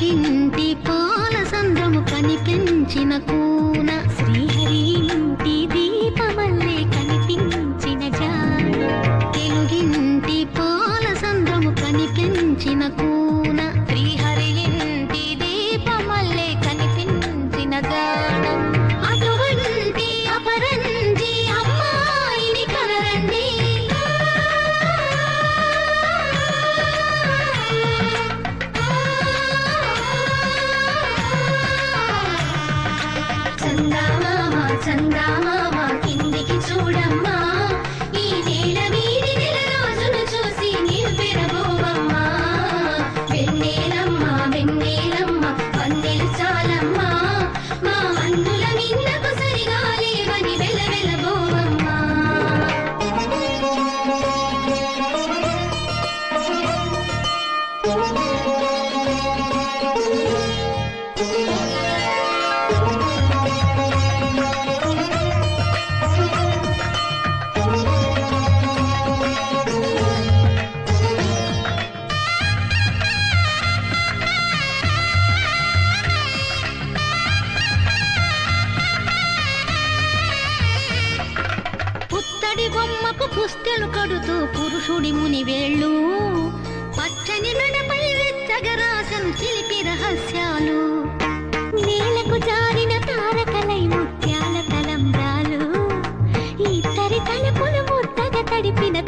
తెలుగింటి పాల సంద్రము కనిపించిన కూన శ్రీ చందామామ చందామామ కిందికి చూడమ్మా. ఈ నేల వీడి నెల రోజును చూసి నీవు పెరగోవమ్మా వెన్నేలమ్మా వెన్నేలమ్మ వందెలు చాలమ్మా. మా అందుల మిన్నకు సరిగా లేవని వెల వెలబోవమ్మా. పుత్తడి బొమ్మకు పుస్తెలు కడుతూ పురుషుడి ముని వేళ్ళు. పచ్చని మెడపై వెచ్చగరాసను చిలిపి రహస్యాలు. నేలకు జారిన తారకలై ముత్యాల తలంబ్రాలు. ఇద్దరి తలుపులు ముద్దగా తడిపిన